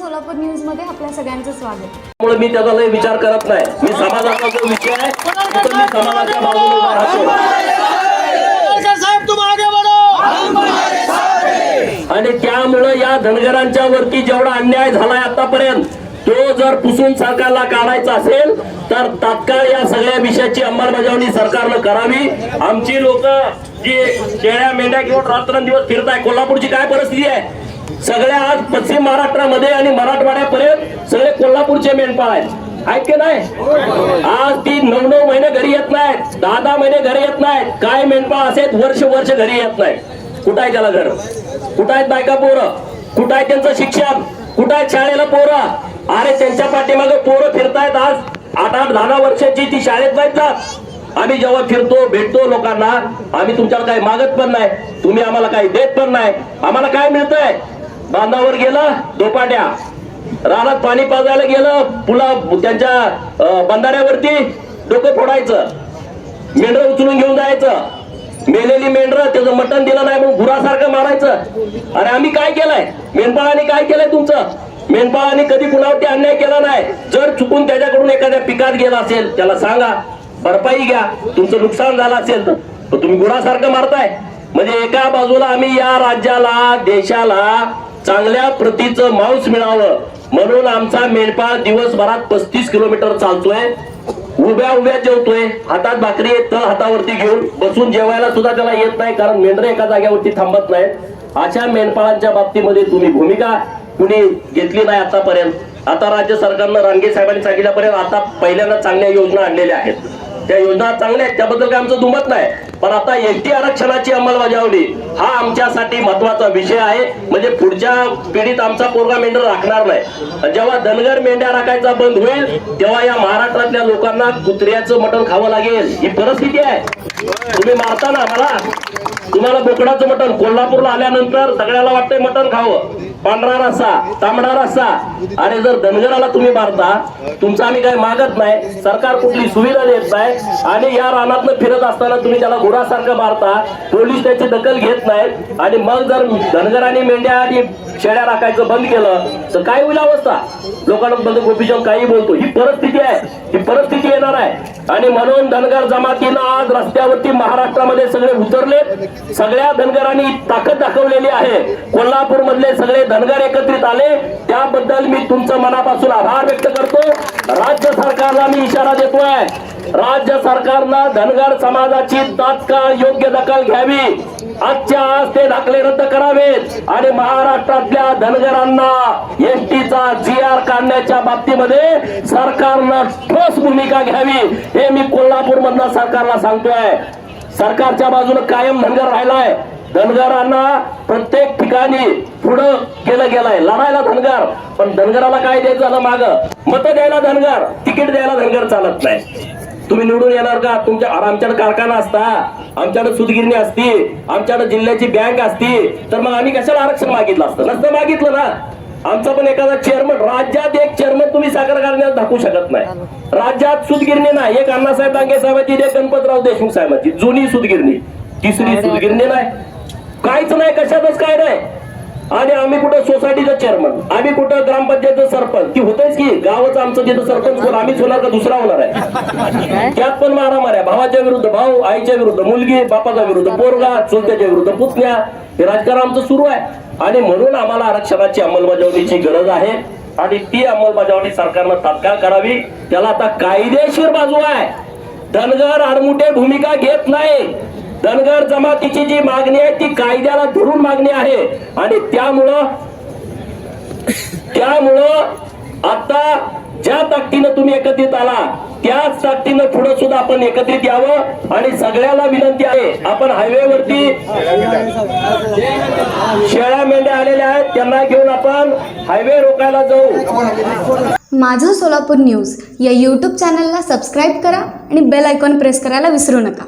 सोलापूर न्यूजमध्ये आपल्या सगळ्यांचं स्वागत. त्यामुळे मी त्याचा लय विचार करत नाही. मी समाजाचा जो विषय आहे तिथं मी समाजाच्या बाजूने उभा राहतो. साहब तुम आगे आणि त्यामुळं या धनगरांच्या वरती जेवढा अन्याय झालाय आतापर्यंत तो जर पुसून सरकारला काढायचा असेल तर तात्काळ या सगळ्या विषयाची अंमलबजावणी सरकारनं करावी. आमची लोक जी शेळ्या मेंढ्या घेऊन रात्रंदिवस फिरताय कोल्हापूरची काय परिस्थिती आहे? सगळ्या आज पश्चिम महाराष्ट्रामध्ये आणि मराठवाड्यापर्यंत सगळे कोल्हापूरचे मेंढपाळ आहेत. आहेत की नाही? आज ती नऊ नऊ महिने घरी येत नाहीत. दहा दहा महिने घरी येत नाहीत. काय मेंढपाळ असेल वर्ष वर्ष घरी येत नाहीत. कुठं आहे त्याला घर? कुठं आहेत बायका पोरं? कुठं आहे त्यांचं शिक्षण? कुठं आहेत शाळेला पोरं? अरे त्यांच्या पाठीमागे पोरं फिरतायत आज. आठ आठ दहा दहा वर्षाची ती शाळेत नाहीत जात आम्ही जेव्हा फिरतो भेटतो लोकांना आम्ही तुमच्याला काही मागत पण नाही. तुम्ही आम्हाला काही देत पण नाही. आम्हाला काय मिळतंय? बांधावर गेलं दोपाट्या. रानात पाणी पाजायला गेलं पुला त्यांच्या बंधाऱ्यावरती डोकं फोडायचं. मेंढर उचलून घेऊन जायचं. मेलेली मेंढर त्याचं मटण दिलं नाही म्हणून गुरासारखं मारायचं. अरे आम्ही काय केलंय? मेंढपाळाने काय केलंय तुमचं? मेंढपाळाने कधी कुणावरती अन्याय केला नाही? जर चुकून त्याच्याकडून एखाद्या पिकात गेला असेल त्याला सांगा भरपाई घ्या. तुमचं नुकसान झालं असेल तर. तुम्ही गुरासारखं मारताय. म्हणजे एका बाजूला आम्ही या राज्याला देशाला चांगल्या प्रतीचं मांस मिळावं म्हणून आमचा मेंढपाळ दिवसभरात पस्तीस किलोमीटर चालतोय. उभ्या उभ्या जेवतोय. हातात भाकरी तळ हातावरती घेऊन बसून जेवायला सुद्धा त्याला येत नाही कारण मेंढरे एका जाग्यावरती थांबत नाहीत. अशा मेंढपाळांच्या बाबतीमध्ये तुम्ही भूमिका कुणी घेतली नाही आतापर्यंत. आता राज्य सरकारनं रानगे साहेबांनी सांगितल्यापर्यंत आता पहिल्यांदा चांगल्या योजना आणलेल्या आहेत. त्या योजना चांगल्या आहेत त्याबद्दल काय आमचं दुमत नाही. पण आता एसटी आरक्षणाची अंमलबजावणी हा आमच्यासाठी महत्त्वाचा विषय आहे. म्हणजे पुढच्या पिढीत आमचा पोरगा मेंढर राखणार नाही. जेव्हा धनगर मेंढ्या राखायचा बंद होईल तेव्हा या महाराष्ट्रातल्या लोकांना कुत्र्याचं मटण खावं लागेल. ही परिस्थिती आहे. तुम्ही मारता ना मला तुम्हाला बोकडाचं मटण कोल्हापूरला आल्यानंतर सगळ्याला वाटतंय मटण खावं. पांढरा रस्सा तांबडा रस्सा. आणि जर धनगराला तुम्ही मारता तुमचा आम्ही काही मागत नाही. सरकार कुठली सुविधा देत नाही. आणि या रानातनं फिरत असताना तुम्ही त्याला घोडासारखं मारता. पोलीस त्याची दखल घेत नाहीत. आणि मग जर धनगराने मेंढ्या आणि शेळ्या राखायचं बंद केलं तर काय होईल अवस्था? लोकांना बंद गोपीचंद काही बोलतो. ही परिस्थिती आहे. ही परिस्थिती येणार आहे. आणि म्हणून धनगर जमातीनं आज रस्त्यावरती महाराष्ट्रामध्ये सगळे उतरले सगळ्या धनगरांनी ताकद दाखवलेली आहे. कोल्हापूर मधले सगळे धनगर एकत्रित आले. त्याबद्दल मी तुमचं मनापासून आभार व्यक्त करतो. राज्य सरकारला मी इशारा देतोय. राज्य सरकारनं धनगर समाजाची तात्काळ योग्य दखल घ्यावी. आजच्या आज ते दाखले रद्द करावेत. आणि महाराष्ट्रातल्या धनगरांना एसटीचा जी आर काढण्याच्या बाबतीमध्ये सरकारनं ठोस भूमिका घ्यावी. हे मी कोल्हापूर मधनं सरकारला सांगतोय. सरकारच्या बाजूने कायम धनगर राहिलाय. धनगरांना प्रत्येक ठिकाणी पुढं केलं गेलंय. लढायला धनगर. पण धनगराला काय द्यायचं झालं माग? मत द्यायला धनगर. तिकीट द्यायला धनगर चालत नाही. तुम्ही निवडून येणार का? तुमच्या आमच्याकडे कारखाना असता आमच्याकडे सुतगिरणी असती आमच्याकडे जिल्ह्याची बँक असती तर मग आम्ही कशाला आरक्षण मागितलं असतं? नसतं मागितलं ना? आमचा पण एखादा चेअरमन राज्यात एक चेअरमन तुम्ही साखर कारखान्यात दाखवू शकत नाही. राज्यात सुतगिरणी नाही. एक अण्णासाहेब डांगे साहेबांची एक गणपतराव देशमुख साहेबांची. जुनी सुतगिरणी. तिसरी सुतगिरणी नाही. काहीच नाही. कशातच काय नाही. आणि आम्ही कुठं सोसायटीचं चेअरमन आम्ही कुठं ग्रामपंचायतचं सरपंच ती होतेच की गावच आमचं तिथं सरपंच कोण आम्हीच होणार का दुसरा होणार आहे? त्यात पण मारामाऱ्या भावाच्या विरुद्ध भाऊ आईच्या विरुद्ध मुलगी बापाच्या विरुद्ध पोरगा चुलत्याच्या विरुद्ध पुतण्या. हे राजकारण आमचं सुरू आहे. आणि म्हणून आम्हाला आरक्षणाची अंमलबजावणीची गरज आहे. आणि ती अंमलबजावणी सरकारनं तात्काळ करावी. त्याला आता कायदेशीर बाजू आहे. धनगर आडमुठे भूमिका घेत नाही. धनगर जमातीची जी मागणी आहे ती कायद्याला धरून मागणी आहे. आणि त्यामुळं त्यामुळं आता ज्या ताकदीनं तुम्ही एकत्रित आला त्याच ताकदीनं पुढे सुद्धा आपण एकत्रित यावं आणि सगळ्याला विनंती आहे आपण हायवेवरती शेळ्या मेंढ्या आलेल्या आहेत त्यांना घेऊन आपण हायवे रोकायला जाऊ. माझं सोलापूर न्यूज या यूट्यूब चॅनलला सबस्क्राईब करा आणि बेल आयकॉन प्रेस करायला विसरू नका.